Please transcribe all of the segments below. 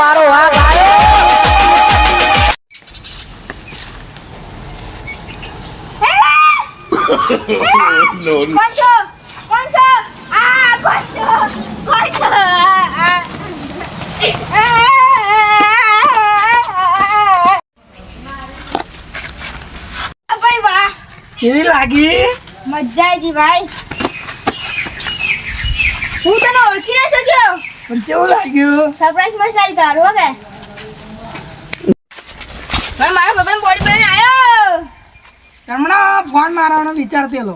મારો વાઘ આવ્યો કોણ છો? કોણ છો? આ કોણ છો? કોણ છો? ભાઈ વાહ કેવી લાગી? મજા આવી ભાઈ. હું તને ઓળખી ના શક્યો? પણ કેવું લાગ્યું? સરપ્રાઈઝ મસ્ત લાગ્યું તારું હો કે? મારો બબન બોડી બનાવીને આવ્યો હમણાં ફોન મારવાનો વિચાર થયેલો.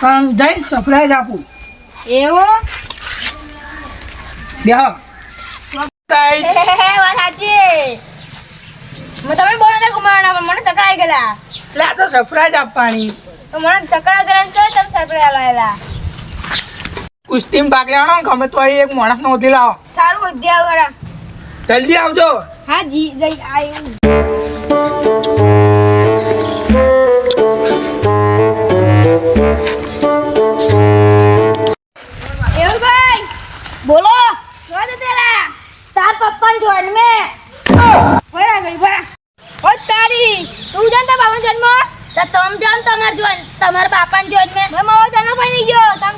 પણ જઈ સરપ્રાઈઝ આપું. એવું? બેહો. વાત સાચી. મેં તમે બોલો તો કુમારના પણ મને તકડાઈ ગયેલા. એટલે આ તો સરપ્રાઈઝ આપવાની. તો મને તકડા તરત તો તમે સરપ્રાઈઝ લાવેલા કુસ્તીમાં ભાગ લેવાનો ને ગમે તો એક માણસ નો લાવો. સારું ઉદ્યા વાળા જલ્દી આવજો. હા જી જઈ આવ્યું બોલો. જો તો તેરા? તાર પપ્પા જોન મે બરા ગળી બરા ઓ તારી તું જાન તા બાપા જન્મ તો તમ જામ તમાર જોન તમાર બાપાન જોન મે મે જન્મ પડી ગયો. તમ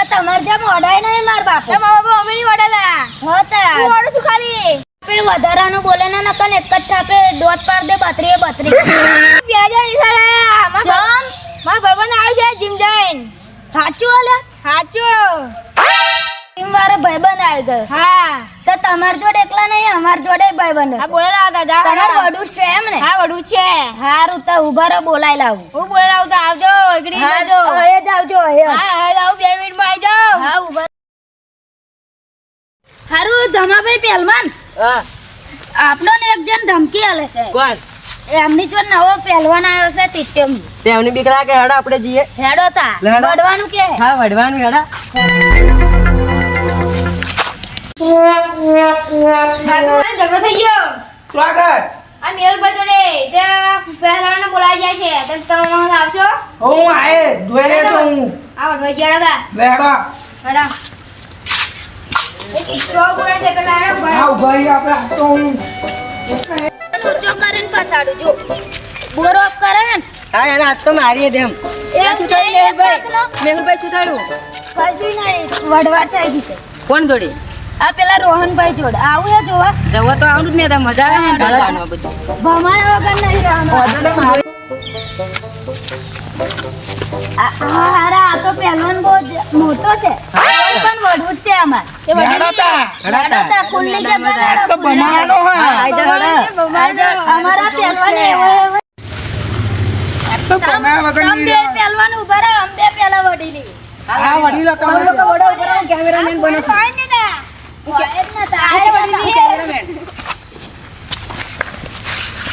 તા તો તમારે જેમ ઓડાય નહીં માર બાપો. તમ બાપા અમીની વડાલા હોતા તું. ઓડું છું ખાલી. આપે વધારાનું બોલે ના નકન એક જ થાપે દોત પાડ દે બત્રીએ બત્રી. પ્યાજા નિસાડા જમ. મારા ભાઈબંધ આવ્યો છે જીમ જઈને. સાચું ઓલે? સાચું ભાઈબંધ આવી ગયો. હા. તો તમાર જોડે એકલા નહીં અમાર જોડે ભાઈબંધ હા. બોલેલા હતા. તમાર વડું છે એમ ને? હા વડું છે. હારું તો ઊભા રહો બોલાઈ લાવું. હું બોલેલા હતા આવજો એકડી આવજો. હવે જ આવજો હવે હા હા આવું બે હારું ધમાભાઈ પહેલવાન? હા. આપણો ને એક જણ ધમકી આલે છે. કોણ? એમની જો નવો પહેલવાન આવ્યો છે તિત્યમ તેમની બીક કે હેડા આપણે જઈએ? હેડો તા. વડવાનું કે? હા વડવાનું હેડા. ઝઘડો થઈ ગયો. સ્વાગત. આ મેહુલભાઈ જોડે તે પહેલાવાને બોલાવી જાય છે. તો તમે આવશો? હું આયે. જોઈ તો હું. આ ગયા હતા. લેડો મેડમ કોણ જોડી આ પેલા રોહનભાઈ જોડે આવું હે જોવા જવા તો આવડું જ નહીં મજા આવે ને વગર નહીં રહેવાનું. આ- આ તો પહેલવાન બહુ મોટો છે પણ જ છે અમાર. તે વડીલ વડાતા કુલની જગ્યા તો બનાવવાનો હોય. અમારા પહેલવાન એવો એવો. તો બનાવ્યા વગર તમ પહેલવાન ઊભા રહો અમ બે પહેલા વડીલી આ વડીલો તમારે કેમેરામેન બનો. હોય જ નતા. આ વડીલી.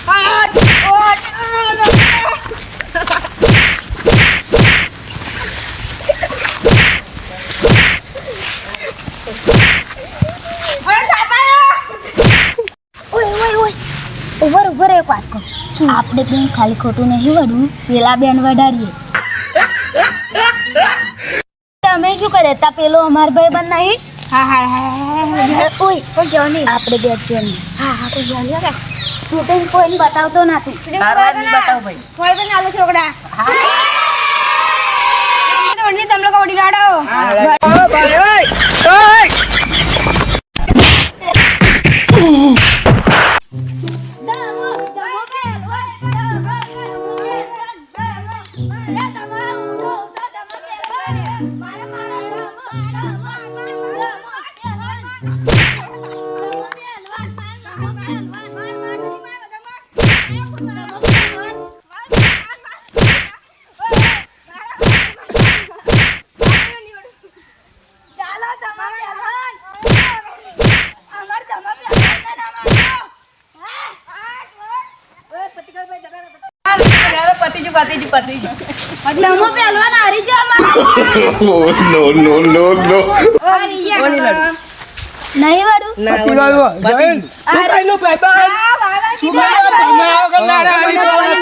ઓય ઉભર ઉભર એક વાત કહું. આપણે બેન ખાલી ખોટું નહીં વડું પેલા બેન વડાડીએ તમે શું કરે? તા પેલો અમાર ભાઈ બંધ નહીં? હા હા હા ઓય કોઈ જો નહીં. આપણે બે જ નહીં હા હા કોઈ જો નહીં. તું તો કોઈને બતાવતો નથી. બતાવ ભાઈ. થોડે તો ચાલુ છોકરા. તો વડી તમે લોકો વડી લાડો ચાલો પતી જ પતી જ. એટલે હું પહેલવાન હારી જો નો નો નો નો. હારી ગયા. નહીં વાડું પતી. ગયો પતી સુકાઈલો બાય બાય સુકાઈલો ભમાયો કરનારા હારી જવાનો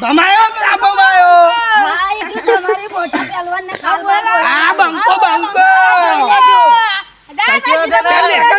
ભમાયો કે આ ભમાયો? હા એટલે તમારી મોટા પહેલવાન ને આ બંકો બંકો. દાદા